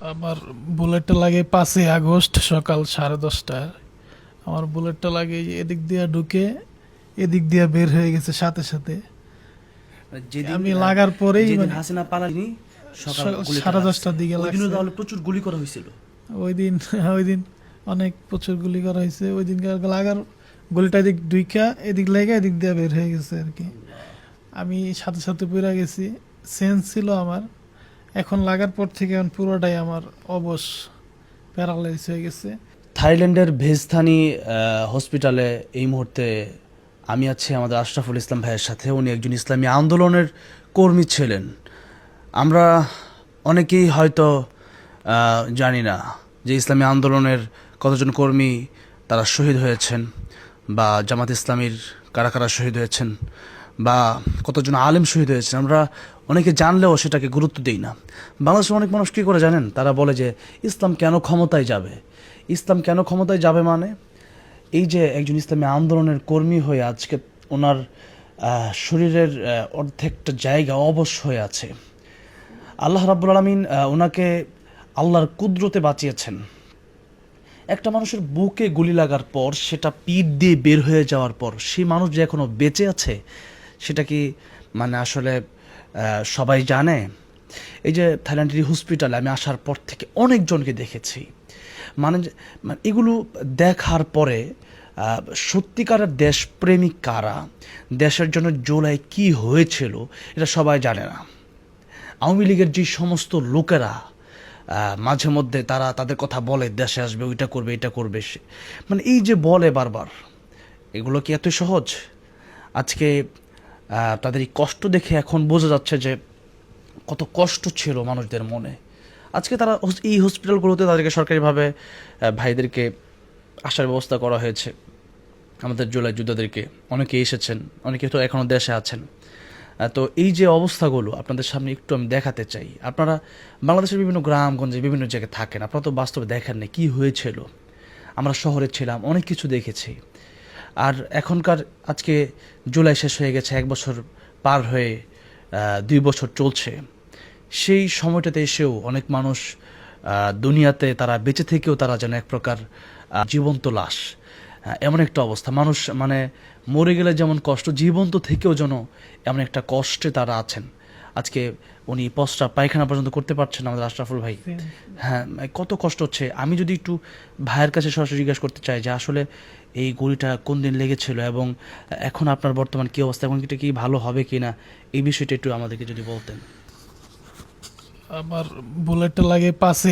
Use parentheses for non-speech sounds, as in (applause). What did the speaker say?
আমার বুলেটটা লাগে পাঁচই আগস্ট সকাল সাড়ে দশটায়। আমার বুলেটটা লাগে এদিক দিয়ে ঢুকে এদিক দিয়ে বের হয়ে গেছে সাথে সাথে। আমি লাগার পরেই মানে- হাসিনা পালানি সাড়ে দশটার দিকে ওই তাহলে প্রচুর গুলি করা হয়েছিল। ওই দিন (laughs) ওই দিন অনেক প্রচুর গুলি করা হয়েছে। ওই দিন লাগার গুলিটা এদিক দুইকা এদিক লেগে এদিক দিয়ে বের হয়ে গেছে আর কি। আমি সাথে সাথে পুরা গেছি। সেন্স ছিল আমার। এখন লাগার পর থেকে এখন পুরোটাই আমার অবশ প্যারালাইজ হয়ে গেছে। থাইল্যান্ডের ভেজথানি হসপিটালে এই মুহূর্তে আমি আছি আমাদের আশরাফুল ইসলাম ভাইয়ের সাথে। উনি একজন ইসলামী আন্দোলনের কর্মী ছিলেন। আমরা অনেকেই হয়তো জানি না যে ইসলামী আন্দোলনের কতজন কর্মী তারা শহীদ হয়েছেন বা জামাত ইসলামীর কারা কারা শহীদ হয়েছেন বা কতজন আলেম শহীদ হয়েছেন। আমরা অনেকে জানলেও সেটাকে গুরুত্ব দিই না। বাংলাদেশের অনেক মানুষ কী করে জানেন? তারা বলে যে, ইসলাম কেন ক্ষমতায় যাবে? ইসলাম কেন ক্ষমতায় যাবে মানে? এই যে একজন ইসলামী আন্দোলনের কর্মী হয়ে আজকে ওনার শরীরের অর্ধেকটা জায়গা অবশ হয়ে আছে। আল্লাহ রাব্বুল আলমিন ওনাকে আল্লাহর কুদরতে বাঁচিয়েছেন। একটা মানুষের বুকে গুলি লাগার পর, সেটা পিঠ দিয়ে বের হয়ে যাওয়ার পর, সেই মানুষ যে এখনও বেঁচে আছে সেটা কি মানে আসলে সবাই জানে? এই যে থাইল্যান্ডের হসপিটালে আমি আসার পর থেকে অনেকজনকে দেখেছি। মানে মানে এগুলো দেখার পরে সত্যিকারের দেশপ্রেমিক কারা? দেশের জন্য জোলাই কি হয়েছিল? এটা সবাই জানে না। আওয়ামী লীগের যে সমস্ত লোকেরা মাঝে মধ্যে তারা তাদের কথা বলে, দেশে আসবে, ওইটা করবে, এটা করবে, সে- মানে এই যে বলে বারবার, এগুলো কি এত সহজ? আজকে তাদের এই কষ্ট দেখে এখন বোঝা যাচ্ছে যে কত কষ্ট ছিল মানুষদের মনে। আজকে তারা এই হসপিটালগুলোতে তাদেরকে সরকারিভাবে ভাইদেরকে আসার ব্যবস্থা করা হয়েছে। আমাদের জুলাই যোদ্ধাদেরকে অনেকে এসেছেন, অনেকে তো এখনও দেশে আছেন। তো এই যে অবস্থাগুলো আপনাদের সামনে একটু আমি দেখাতে চাই। আপনারা বাংলাদেশের বিভিন্ন গ্রামগঞ্জে বিভিন্ন জায়গায় থাকেন, আপনারা তো বাস্তবে দেখেন না কী হয়েছিল। আমরা শহরে ছিলাম, অনেক কিছু দেখেছি। আর এখনকার আজকে জুলাই শেষ হয়ে গেছে, এক বছর পার হয়ে দুই বছর চলছে। সেই সময়টাতে এসেও অনেক মানুষ দুনিয়াতে তারা বেঁচে থেকেও তারা যেন এক প্রকার জীবন্ত লাশ। এমন একটা অবস্থা। মানুষ মানে মরে গেলে যেমন কষ্ট, জীবন্ত থেকেও যেন এমন একটা কষ্টে তারা আছেন। আজকে উনি পস্টা পায়খানা পর্যন্ত করতে পারছেন আমাদের আশরাফুল ভাই। হ্যাঁ কত কষ্ট হচ্ছে। আমি যদি একটু ভাইয়ের কাছে সরাসরি জিজ্ঞাসা করতে চাই যে আসলে এই গুলিটা কোন দিন লেগেছিল এবং এখন আপনার বর্তমান কি অবস্থা এবং এটা কি ভালো হবে কি না এই বিষয়টা একটু আমাদেরকে যদি বলতেন। আমার বুলেটটা লাগে পাঁচই